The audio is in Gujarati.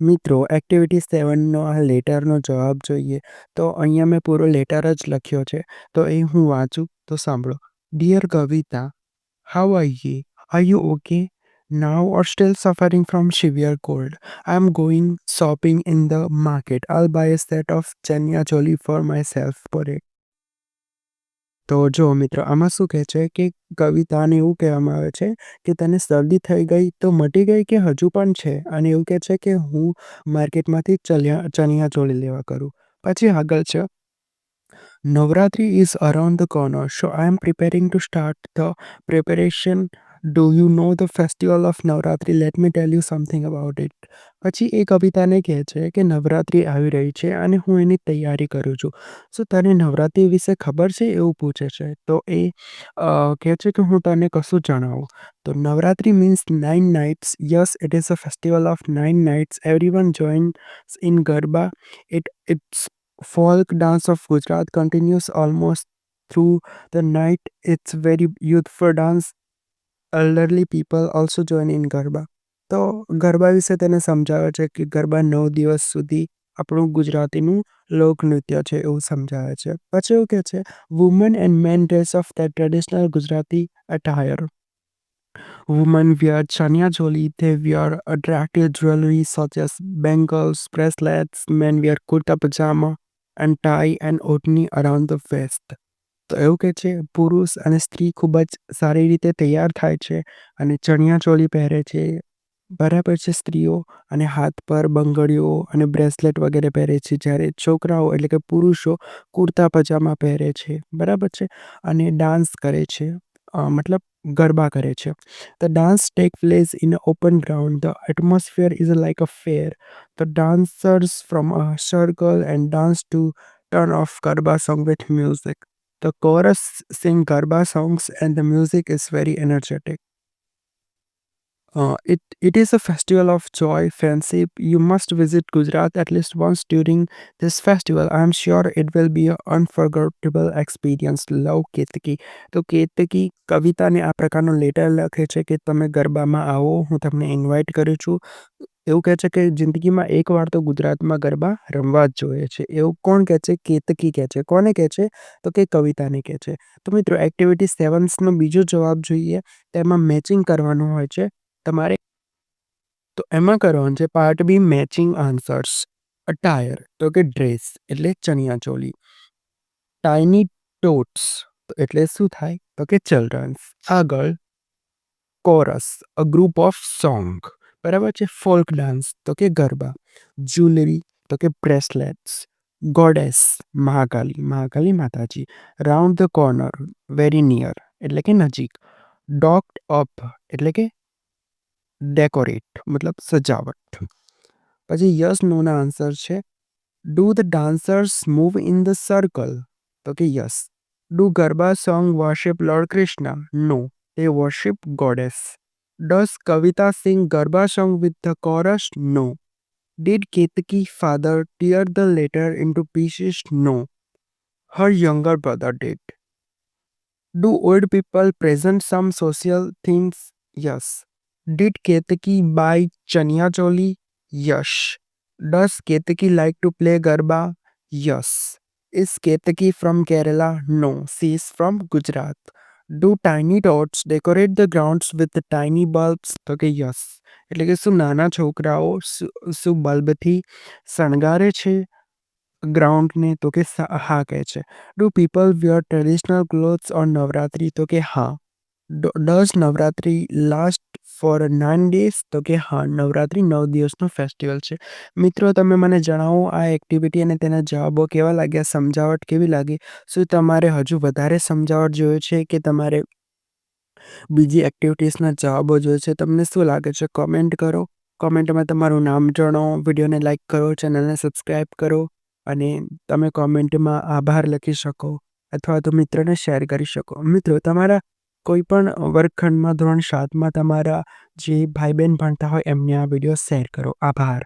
મિત્રો એક્ટિવિટી સેવનનો આ લેટરનો જવાબ જોઈએ. તો અહીંયા મેં પૂરો લેટર જ લખ્યો છે. તો એ હું વાંચું તો સાંભળો. Dear Kavita how are you are you okay now or still suffering from severe cold I am going shopping in the market I'll buy a set of chaniya choli for myself પર it. તો જો મિત્રો, આમાં શું કહે છે કે કવિતાને એવું કહેવામાં આવે છે કે તને શરદી થઈ ગઈ તો મટી ગઈ કે હજુ પણ છે? અને એવું કહે છે કે હું માર્કેટમાંથી ચલિયા ચોળી લેવા કરું. પછી આગળ છે. Navratri is around the corner so I am preparing to start the preparation do you know the festival of Navratri let me tell you something about it પછી એ કવિતાને કહે છે કે નવરાત્રિ આવી રહી છે અને હું એની તૈયારી કરું છું. સો તને નવરાત્રિ વિશે ખબર છે એવું પૂછે છે. તો એ કહે છે કે હું તને કશું જણાવું. તો Navratri means nine nights yes it is a festival of nine nights everyone joins in garba it it's folk dance of Gujarat continuous almost through the night it's very youthful dance elderly people also join in garba તો ગરબા વિશે તેને સમજાવે છે કે ગરબા નવ દિવસ સુધી આપણું ગુજરાતીનું લોકનૃત્ય છે એવું સમજાવે છે પછી એવું કહે છે woman and men dress of the traditional Gujarati attire woman chania choli they wear attractive jewelry such as bangles bracelets men wear kurta pajama and tie and otni around the waist તો એવું કહે છે, પુરુષ અને સ્ત્રી ખૂબ જ સારી રીતે તૈયાર થાય છે અને ચણિયાચોળી પહેરે છે. બરાબર છે, સ્ત્રીઓ અને હાથ પર બંગડીઓ અને બ્રેસલેટ વગેરે પહેરે છે, જ્યારે છોકરાઓ એટલે કે પુરુષો કુર્તા પજામા પહેરે છે. બરાબર છે? અને ડાન્સ કરે છે મતલબ ગરબા કરે છે. The dance take place in open ground the atmosphere is like a fair the dancers from a circle and dance to turn of garba song with music The chorus sing Garba songs and the music is very energetic. Uh, it, it is a festival of joy, friendship. You must visit Gujarat at least once during this festival. I am sure it will be an unforgettable experience. Love Ketaki તો કેતકી કવિતાને આ પ્રકારનો લેટર લખે છે કે તમે ગરબામાં આવો હું તમને ઇન્વાઇટ કરું છું એવું કહે છે કે જિંદગીમાં એકવાર તો ગુજરાતમાં ગરબા રમવા જ જોઈએ છે. એવું કોણ કહે છે? કેતકી કહે છે. કોને કહે છે? તો કે કવિતાને કહે છે. તો મિત્રો એક્ટિવિટી સેવન્સનો બીજો જવાબ જોઈએ. તેમાં મેચિંગ કરવાનું હોય છે. તમારે તો એમાં કરવાનું છે part B matching answers attire તો કે ડ્રેસ એટલે ચણિયા ચોલી. ટાઈની ટોટ્સ એટલે શું થાય? તો કે ચિલ્ડ્રન્સ આગળ chorus a group of song બરાબર છે? ફોલ્ક ડાન્સ તો કે ગરબા જ્યુલરી તો કે બ્રેસલેટ્સ, ગોડેસ, મહાકાલી મહાકાલી માતાજી, round the corner, very near એટલે કે નજીક, ડોક્ડ અપ એટલે કે ડેકોરેટ મતલબ સજાવટ. પછી યસ નોના આન્સર છે? Do the dancers move in the circle? તો કે yes. Do garba song worship lord Krishna no. A worship goddess. Does Kavita sing Garba song with the chorus? No. Did Ketaki father tear the letter into pieces? No. Her younger brother did. Do old people present some social things? Yes. Did Ketaki buy Chania Choli? Yes. Does Ketaki like to play Garba? Yes. Is Ketaki from Kerala? No. She is from Gujarat. Do tiny dots decorate the grounds with tiny bulbs તો કે યસ એટલે કે શું નાના છોકરાઓ શું બલ્બથી શણગારે છે ગ્રાઉન્ડને તો કે હા, કહે છે. Do people wear traditional clothes on Navratri? તો કે હા. Does Navratri last for nine days, તો કે હા, નવરાત્રિ નવ દિવસનો ફેસ્ટિવલ છે. મિત્રો, તમે મને જણાવો, આ એક્ટિવિટી અને તેના જવાબો કેવા લાગ્યા, સમજાવટ કેવી લાગી? શું તમારે હજુ વધારે સમજાવટ જોઈએ છે કે તમારે બીજી એક્ટિવિટીઝના જવાબો જોઈએ છે? તમને શું લાગે છે? કોમેન્ટ કરો. કોમેન્ટમાં તમારું નામ જણાવો વિડીયોને લાઇક કરો, ચેનલને સબસ્ક્રાઈબ કરો, અને તમે કોમેન્ટમાં આભાર લખી શકો, અથવા તો મિત્રને શેર કરી શકો. મિત્રો, તમારા કોઈ પણ વર્ગખંડમાં ધોરણ સાતમાં તમારા જે ભાઈ બહેન ભણતા હોય એમને આ વીડિયો શેર કરો. આભાર.